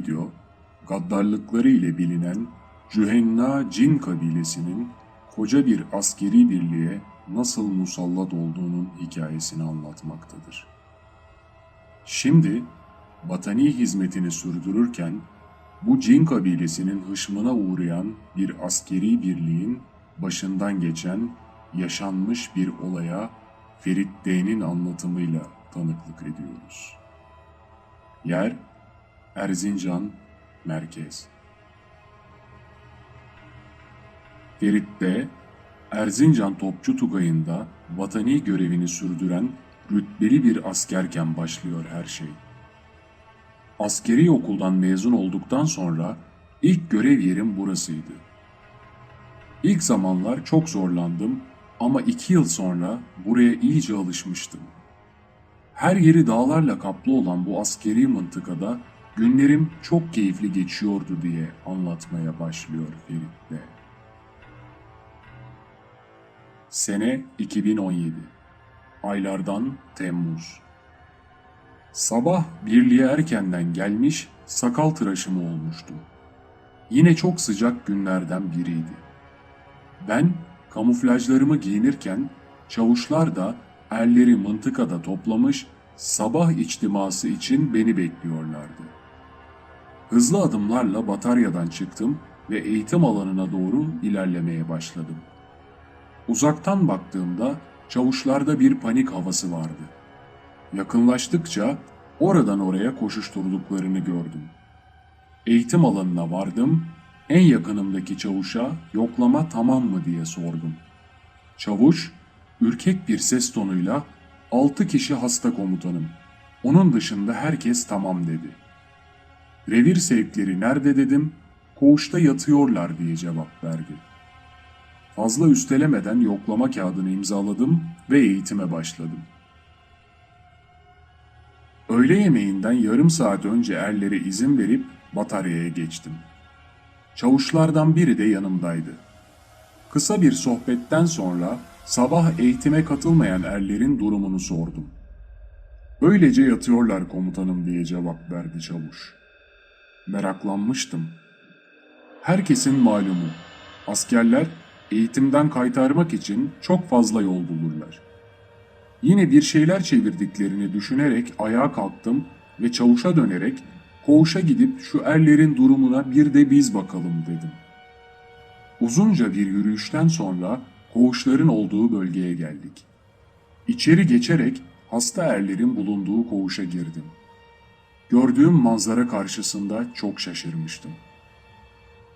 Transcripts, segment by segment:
Video, gaddarlıkları ile bilinen Cühenna Cin kabilesinin koca bir askeri birliğe nasıl musallat olduğunun hikayesini anlatmaktadır. Şimdi vatani hizmetini sürdürürken bu cin kabilesinin hışmına uğrayan bir askeri birliğin başından geçen yaşanmış bir olaya Ferit D'nin anlatımıyla tanıklık ediyoruz. Yer Erzincan Merkez Ferit D. Erzincan Topçu Tugayı'nda vatani görevini sürdüren rütbeli bir askerken başlıyor her şey. Askeri okuldan mezun olduktan sonra ilk görev yerim burasıydı. İlk zamanlar çok zorlandım ama iki yıl sonra buraya iyice alışmıştım. Her yeri dağlarla kaplı olan bu askeri mıntıkada günlerim çok keyifli geçiyordu diye anlatmaya başlıyor Ferit Bey. Sene 2017 Aylardan Temmuz Sabah birliğe erkenden gelmiş sakal tıraşımı olmuştum. Yine çok sıcak günlerden biriydi. Ben kamuflajlarımı giyinirken çavuşlar da erleri mıntıkada toplamış sabah içtiması için beni bekliyorlardı. Hızlı adımlarla bataryadan çıktım ve eğitim alanına doğru ilerlemeye başladım. Uzaktan baktığımda çavuşlarda bir panik havası vardı. Yakınlaştıkça oradan oraya koşuşturduklarını gördüm. Eğitim alanına vardım, en yakınımdaki çavuşa yoklama tamam mı diye sordum. Çavuş, ürkek bir ses tonuyla altı kişi hasta komutanım. Onun dışında herkes tamam dedi. Revir sevkleri nerede dedim, koğuşta yatıyorlar diye cevap verdi. Fazla üstelemeden yoklama kağıdını imzaladım ve eğitime başladım. Öğle yemeğinden yarım saat önce erlere izin verip bataryaya geçtim. Çavuşlardan biri de yanımdaydı. Kısa bir sohbetten sonra sabah eğitime katılmayan erlerin durumunu sordum. Öylece yatıyorlar komutanım diye cevap verdi çavuş. Meraklanmıştım. Herkesin malumu, askerler eğitimden kaytarmak için çok fazla yol bulurlar. Yine bir şeyler çevirdiklerini düşünerek ayağa kalktım ve çavuşa dönerek koğuşa gidip şu erlerin durumuna bir de biz bakalım dedim. Uzunca bir yürüyüşten sonra koğuşların olduğu bölgeye geldik. İçeri geçerek hasta erlerin bulunduğu koğuşa girdim. Gördüğüm manzara karşısında çok şaşırmıştım.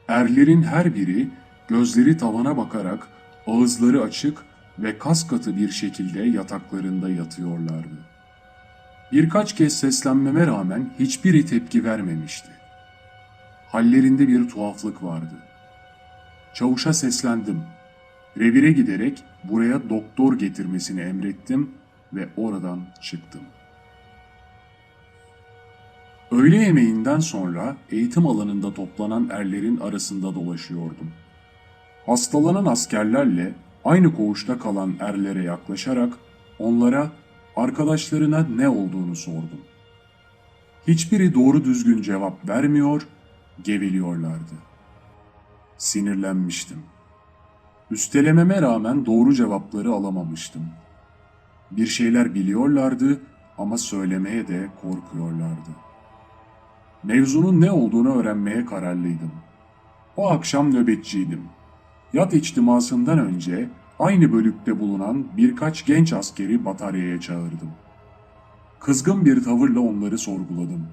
Erlerin her biri gözleri tavana bakarak ağızları açık ve kas katı bir şekilde yataklarında yatıyorlardı. Birkaç kez seslenmeme rağmen hiçbiri tepki vermemişti. Hallerinde bir tuhaflık vardı. Çavuşa seslendim. Revire giderek buraya doktor getirmesini emrettim ve oradan çıktım. Öğle yemeğinden sonra eğitim alanında toplanan erlerin arasında dolaşıyordum. Hastalanan askerlerle aynı koğuşta kalan erlere yaklaşarak onlara arkadaşlarına ne olduğunu sordum. Hiçbiri doğru düzgün cevap vermiyor, geveliyorlardı. Sinirlenmiştim. Üstelememe rağmen doğru cevapları alamamıştım. Bir şeyler biliyorlardı ama söylemeye de korkuyorlardı. Mevzunun ne olduğunu öğrenmeye kararlıydım. O akşam nöbetçiydim. Yat içtimasından önce aynı bölükte bulunan birkaç genç askeri bataryaya çağırdım. Kızgın bir tavırla onları sorguladım.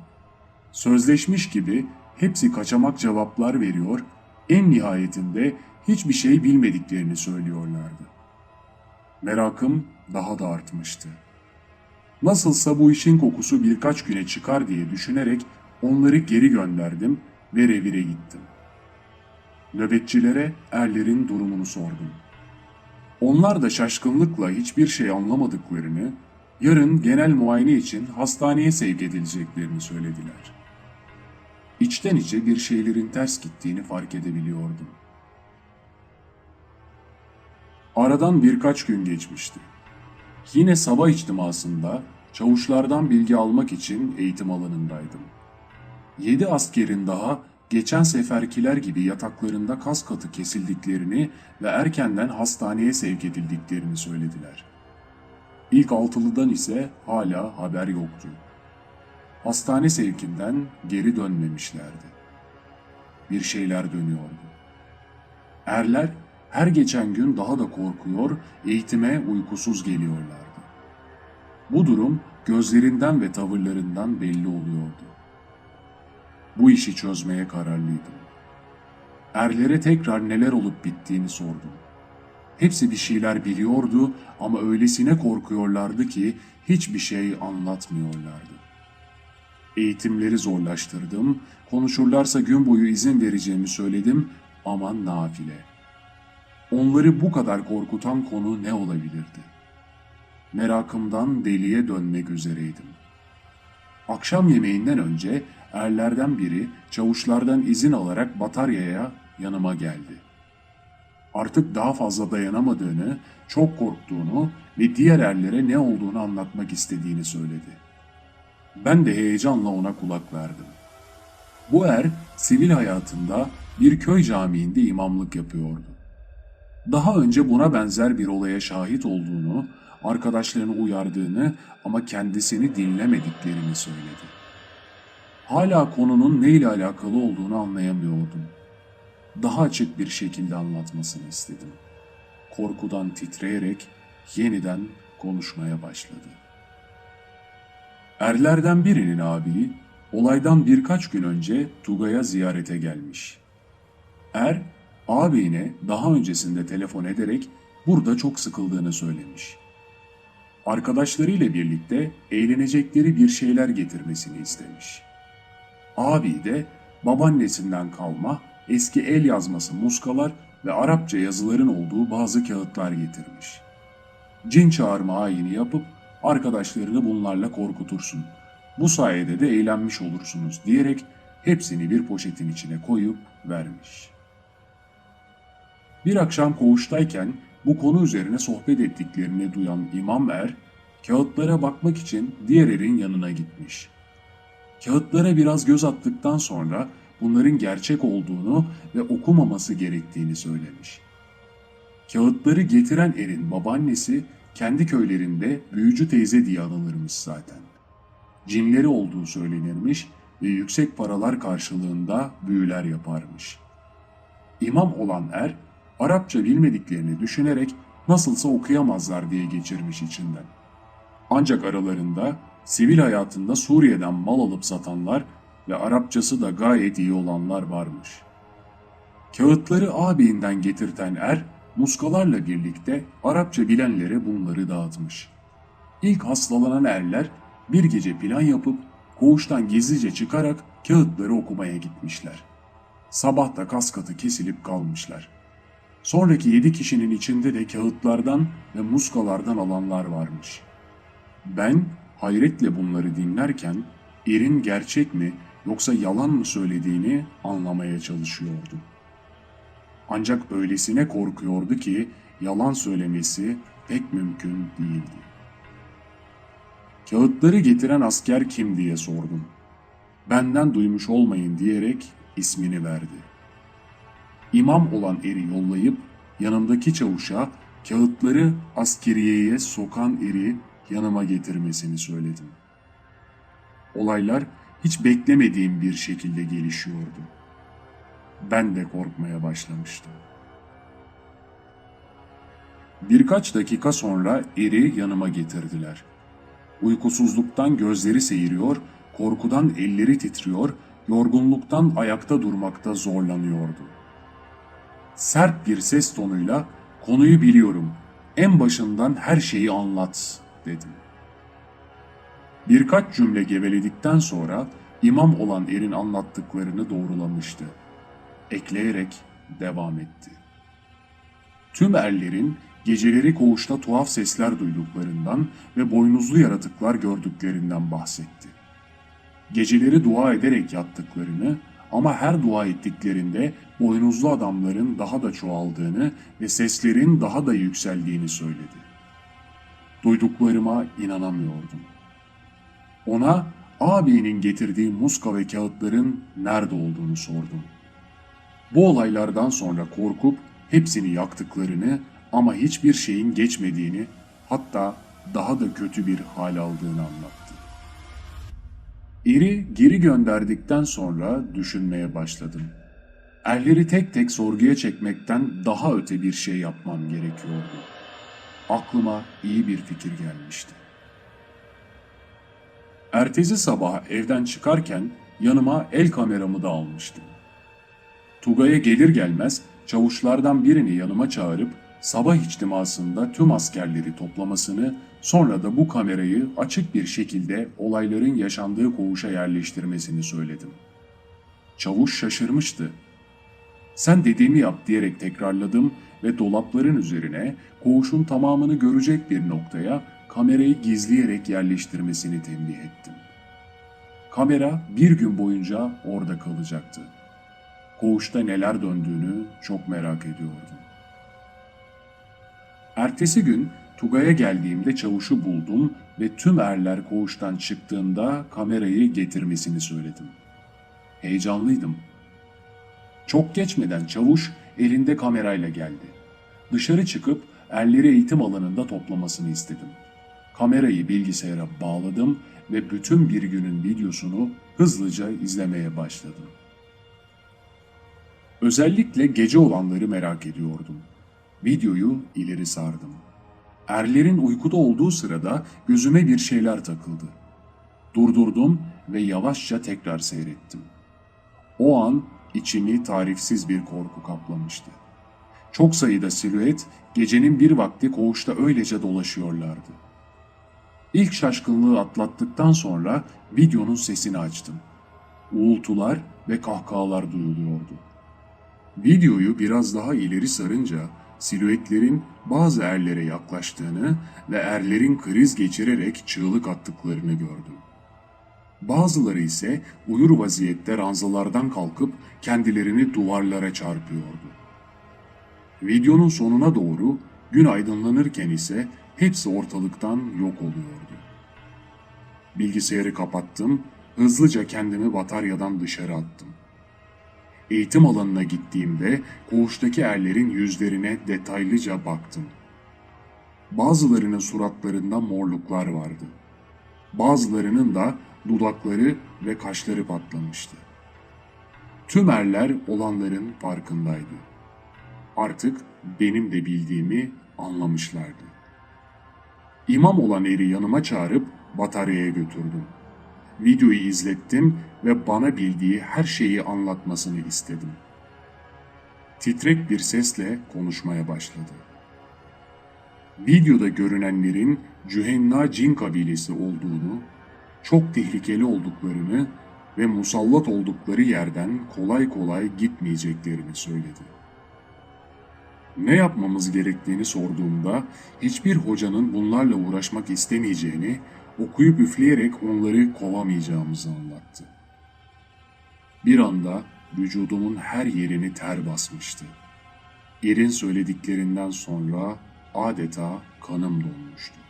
Sözleşmiş gibi hepsi kaçamak cevaplar veriyor, en nihayetinde hiçbir şey bilmediklerini söylüyorlardı. Merakım daha da artmıştı. Nasılsa bu işin kokusu birkaç güne çıkar diye düşünerek onları geri gönderdim ve revire gittim. Nöbetçilere erlerin durumunu sordum. Onlar da şaşkınlıkla hiçbir şey anlamadıklarını, yarın genel muayene için hastaneye sevk edileceklerini söylediler. İçten içe bir şeylerin ters gittiğini fark edebiliyordum. Aradan birkaç gün geçmişti. Yine sabah içtimasında çavuşlardan bilgi almak için eğitim alanındaydım. Yedi askerin daha geçen seferkiler gibi yataklarında kas katı kesildiklerini ve erkenden hastaneye sevk edildiklerini söylediler. İlk altılıdan ise hala haber yoktu. Hastane sevkinden geri dönmemişlerdi. Bir şeyler dönüyordu. Erler her geçen gün daha da korkuyor, eğitime uykusuz geliyorlardı. Bu durum gözlerinden ve tavırlarından belli oluyordu. Bu işi çözmeye kararlıydım. Erlere tekrar neler olup bittiğini sordum. Hepsi bir şeyler biliyordu ama öylesine korkuyorlardı ki hiçbir şey anlatmıyorlardı. Eğitimleri zorlaştırdım, konuşurlarsa gün boyu izin vereceğimi söyledim ama nafile. Onları bu kadar korkutan konu ne olabilirdi? Merakımdan deliye dönmek üzereydim. Akşam yemeğinden önce erlerden biri çavuşlardan izin alarak bataryaya yanıma geldi. Artık daha fazla dayanamadığını, çok korktuğunu ve diğer erlere ne olduğunu anlatmak istediğini söyledi. Ben de heyecanla ona kulak verdim. Bu er sivil hayatında bir köy camiinde imamlık yapıyordu. Daha önce buna benzer bir olaya şahit olduğunu, arkadaşlarını uyardığını ama kendisini dinlemediklerini söyledi. Hala konunun ne ile alakalı olduğunu anlayamıyordum. Daha açık bir şekilde anlatmasını istedim. Korkudan titreyerek yeniden konuşmaya başladı. Erlerden birinin abi olaydan birkaç gün önce Tugay'a ziyarete gelmiş. Er, ağabeyine daha öncesinde telefon ederek burada çok sıkıldığını söylemiş. Arkadaşlarıyla birlikte eğlenecekleri bir şeyler getirmesini istemiş. Abi de babaannesinden kalma eski el yazması muskalar ve Arapça yazıların olduğu bazı kağıtlar getirmiş. Cin çağırma ayini yapıp arkadaşlarını bunlarla korkutursun. Bu sayede de eğlenmiş olursunuz diyerek hepsini bir poşetin içine koyup vermiş. Bir akşam koğuştayken bu konu üzerine sohbet ettiklerini duyan İmam Er, kağıtlara bakmak için diğer erin yanına gitmiş. Kağıtlara biraz göz attıktan sonra bunların gerçek olduğunu ve okumaması gerektiğini söylemiş. Kağıtları getiren erin babaannesi kendi köylerinde büyücü teyze diye anılırmış zaten. Cinleri olduğu söylenirmiş ve yüksek paralar karşılığında büyüler yaparmış. İmam olan er, Arapça bilmediklerini düşünerek nasılsa okuyamazlar diye geçirmiş içinden. Ancak aralarında sivil hayatında Suriye'den mal alıp satanlar ve Arapçası da gayet iyi olanlar varmış. Kağıtları ağabeyinden getirten er, muskalarla birlikte Arapça bilenlere bunları dağıtmış. İlk hastalanan erler bir gece plan yapıp koğuştan gizlice çıkarak kağıtları okumaya gitmişler. Sabah da kas katı kesilip kalmışlar. Sonraki yedi kişinin içinde de kağıtlardan ve muskalardan alanlar varmış. Ben hayretle bunları dinlerken erin gerçek mi yoksa yalan mı söylediğini anlamaya çalışıyordum. Ancak öylesine korkuyordu ki yalan söylemesi pek mümkün değildi. Kağıtları getiren asker kim diye sordum. Benden duymuş olmayın diyerek ismini verdi. İmam olan eri yollayıp yanımdaki çavuşa kağıtları askeriyeye sokan eri yanıma getirmesini söyledim. Olaylar hiç beklemediğim bir şekilde gelişiyordu. Ben de korkmaya başlamıştım. Birkaç dakika sonra eri yanıma getirdiler. Uykusuzluktan gözleri seyiriyor, korkudan elleri titriyor, yorgunluktan ayakta durmakta zorlanıyordu. Sert bir ses tonuyla konuyu biliyorum. En başından her şeyi anlat dedim. Birkaç cümle geveledikten sonra imam olan erin anlattıklarını doğrulamıştı. Ekleyerek devam etti. Tüm erlerin geceleri koğuşta tuhaf sesler duyduklarından ve boynuzlu yaratıklar gördüklerinden bahsetti. Geceleri dua ederek yattıklarını ama her dua ettiklerinde boynuzlu adamların daha da çoğaldığını ve seslerin daha da yükseldiğini söyledi. Duyduklarıma inanamıyordum. Ona ağabeyinin getirdiği muska ve kağıtların nerede olduğunu sordum. Bu olaylardan sonra korkup hepsini yaktıklarını ama hiçbir şeyin geçmediğini hatta daha da kötü bir hal aldığını anlattı. Eri geri gönderdikten sonra düşünmeye başladım. Erleri tek tek sorguya çekmekten daha öte bir şey yapmam gerekiyordu. Aklıma iyi bir fikir gelmişti. Ertesi sabah evden çıkarken yanıma el kameramı da almıştım. Tugay'a gelir gelmez çavuşlardan birini yanıma çağırıp sabah içtimasında tüm askerleri toplamasını sonra da bu kamerayı açık bir şekilde olayların yaşandığı koğuşa yerleştirmesini söyledim. Çavuş şaşırmıştı. Sen dediğimi yap diyerek tekrarladım ve dolapların üzerine koğuşun tamamını görecek bir noktaya kamerayı gizleyerek yerleştirmesini tembih ettim. Kamera bir gün boyunca orada kalacaktı. Koğuşta neler döndüğünü çok merak ediyordum. Ertesi gün Tugay'a geldiğimde çavuşu buldum ve tüm erler koğuştan çıktığında kamerayı getirmesini söyledim. Heyecanlıydım. Çok geçmeden çavuş elinde kamerayla geldi. Dışarı çıkıp erleri eğitim alanında toplamasını istedim. Kamerayı bilgisayara bağladım ve bütün bir günün videosunu hızlıca izlemeye başladım. Özellikle gece olanları merak ediyordum. Videoyu ileri sardım. Erlerin uykuda olduğu sırada gözüme bir şeyler takıldı. Durdurdum ve yavaşça tekrar seyrettim. O an içimi tarifsiz bir korku kaplamıştı. Çok sayıda silüet gecenin bir vakti koğuşta öylece dolaşıyorlardı. İlk şaşkınlığı atlattıktan sonra videonun sesini açtım. Uğultular ve kahkahalar duyuluyordu. Videoyu biraz daha ileri sarınca silüetlerin bazı erlere yaklaştığını ve erlerin kriz geçirerek çığlık attıklarını gördüm. Bazıları ise uyur vaziyette ranzalardan kalkıp kendilerini duvarlara çarpıyordu. Videonun sonuna doğru gün aydınlanırken ise hepsi ortalıktan yok oluyordu. Bilgisayarı kapattım, hızlıca kendimi bataryadan dışarı attım. Eğitim alanına gittiğimde koğuştaki erlerin yüzlerine detaylıca baktım. Bazılarının suratlarında morluklar vardı. Bazılarının da dudakları ve kaşları patlamıştı. Tüm erler olanların farkındaydı. Artık benim de bildiğimi anlamışlardı. İmam olan eri yanıma çağırıp bataryaya götürdüm. Videoyu izlettim ve bana bildiği her şeyi anlatmasını istedim. Titrek bir sesle konuşmaya başladı. Videoda görünenlerin Cühenna cin kabilesi olduğunu, çok tehlikeli olduklarını ve musallat oldukları yerden kolay kolay gitmeyeceklerini söyledi. Ne yapmamız gerektiğini sorduğumda hiçbir hocanın bunlarla uğraşmak istemeyeceğini, okuyup üfleyerek onları kovamayacağımızı anlattı. Bir anda vücudumun her yerini ter basmıştı. Erin söylediklerinden sonra adeta kanım donmuştu.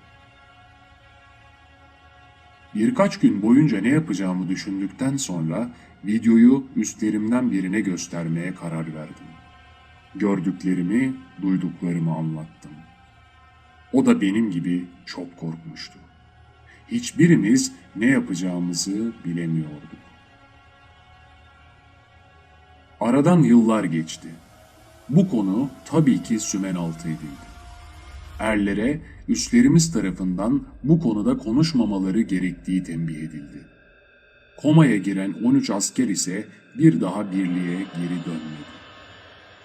Birkaç gün boyunca ne yapacağımı düşündükten sonra videoyu üstlerimden birine göstermeye karar verdim. Gördüklerimi, duyduklarımı anlattım. O da benim gibi çok korkmuştu. Hiçbirimiz ne yapacağımızı bilemiyorduk. Aradan yıllar geçti. Bu konu tabii ki sümen altı edildi. Erlere üstlerimiz tarafından bu konuda konuşmamaları gerektiği tembih edildi. Komaya giren 13 asker ise bir daha birliğe geri dönmedi.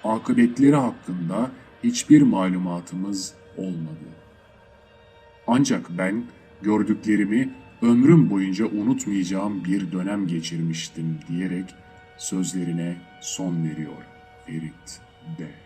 Akıbetleri hakkında hiçbir malumatımız olmadı. Ancak ben gördüklerimi ömrüm boyunca unutmayacağım bir dönem geçirmiştim diyerek sözlerine son veriyor Ferit D.